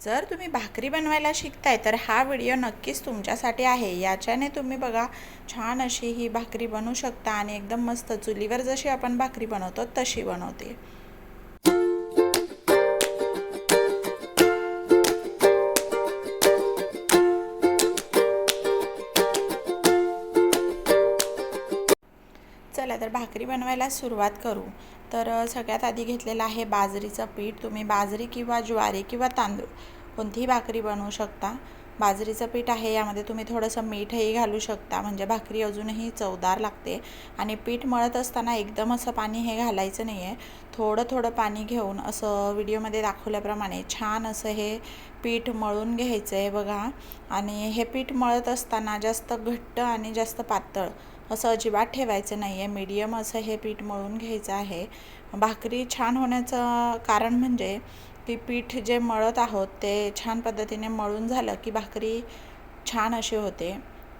जर तुम्ही भाकरी बनवायला शिकताय तर हा व्हिडिओ नक्कीच तुमच्यासाठी आहे. याच्याने तुम्ही बघा छान अशी ही भाकरी बनवू शकता आणि एकदम मस्त चुलीवर जशी आपण भाकरी बनवतो तशी बनवते. चला तर भाकरी बनवायला सुरुवात करू. तर सगळ्यात आधी घेतलेलं आहे बाजरीचं पीठ. तुम्ही बाजरी किंवा ज्वारी किंवा तांदूळ कोणतीही भाकरी बनवू शकता. बाजरीचं पीठ आहे यामध्ये तुम्ही थोडंसं मीठही घालू शकता. म्हणजे भाकरी अजूनही चवदार लागते. आणि पीठ मळत असताना एकदम असं पाणी हे घालायचं नाही आहे थोडं थोडं पाणी घेऊन असं व्हिडिओमध्ये दाखवल्याप्रमाणे छान असं हे पीठ मळून घ्यायचं आहे बघा. आणि हे पीठ मळत असताना जास्त घट्ट आणि जास्त पातळ असं अजिबात ठेवायचं नाही आहे मीडियम असं हे पीठ मळून घ्यायचं आहे. भाकरी छान होण्याचं कारण म्हणजे की पीठ जे मळत आहोत ते छान पद्धतीने मळून झालं की भाकरी छान अशी होते.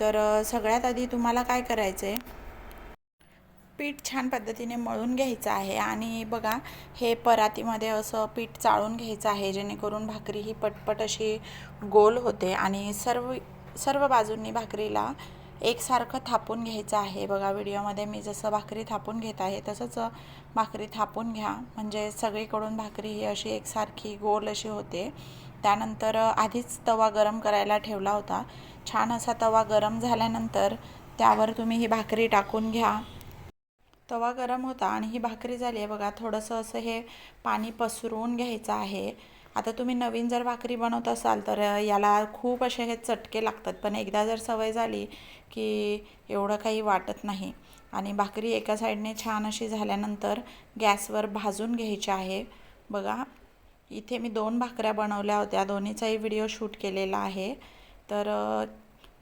तर सगळ्यात आधी तुम्हाला काय करायचं आहे पीठ छान पद्धतीने मळून घ्यायचं आहे आणि बघा हे परातीमध्ये असं पीठ चाळून घ्यायचं आहे जेणेकरून भाकरी ही पटपट अशी गोल होते आणि सर्व सर्व बाजूंनी भाकरीला एकसारखं थापून घ्यायचं आहे. बघा व्हिडिओमध्ये मी जसं भाकरी थापून घेत आहे तसंच भाकरी थापून घ्या. म्हणजे सगळीकडून भाकरी ही अशी एकसारखी गोल अशी होते. त्यानंतर आधीच तवा गरम करायला ठेवला होता. छान असा तवा गरम झाल्यानंतर त्यावर तुम्ही ही भाकरी टाकून घ्या. तवा गरम होता आणि ही भाकरी झाली आहे. बघा थोडंसं असं हे पाणी पसरवून घ्यायचं आहे. आता तुम्ही नवीन जर भाकरी बनवत असाल तर याला खूप असे हे चटके लागतात. पण एकदा जर सवय झाली की एवढं काही वाटत नाही आणि भाकरी एका साईडने छान अशी झाल्यानंतर गॅसवर भाजून घ्यायची आहे. बघा इथे मी दोन भाकऱ्या बनवल्या होत्या. दोन्हीचाही व्हिडिओ शूट केलेला आहे. तर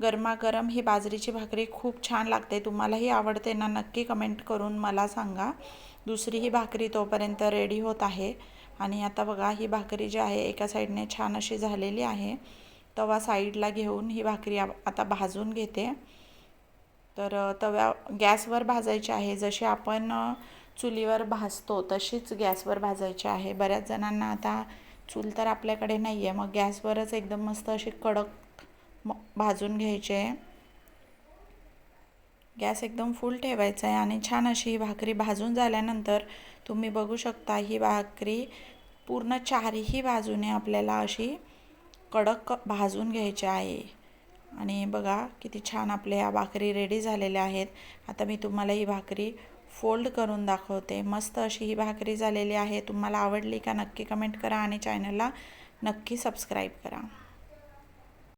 गरमागरम ही बाजरीची भाकरी खूप छान लागते. तुम्हालाही आवडते ना नक्की कमेंट करून मला सांगा. दुसरी ही भाकरी तोपर्यंत रेडी होत आहे. आणि आता बघा ही भाकरी जी आहे एका साईडने छान अशी झालेली आहे. तवा साईडला घेऊन ही भाकरी आता भाजून घेते. तर तव्या गॅसवर भाजायची आहे. जशी आपण चुलीवर भाजतो तशीच गॅसवर भाजायची आहे. बऱ्याच जणांना आता चूल तर आपल्याकडे नाही आहे मग गॅसवरच एकदम मस्त अशी कडक म भाजून घ्यायचे. गॅस एकदम फुल ठेवायचा आहे आणि छान अशी ही भाकरी भाजून झाल्यानंतर तुम्ही बघू शकता ही भाकरी पूर्ण चारही बाजूने आपल्याला अशी कडक भाजून घ्यायची आहे. आणि बघा किती छान आपल्या ह्या भाकरी रेडी झालेल्या आहेत. आता मी तुम्हाला ही भाकरी फोल्ड करून दाखवते. मस्त अशी ही भाकरी झालेली आहे. तुम्हाला आवडली का नक्की कमेंट करा आणि चॅनलला नक्की सबस्क्राईब करा.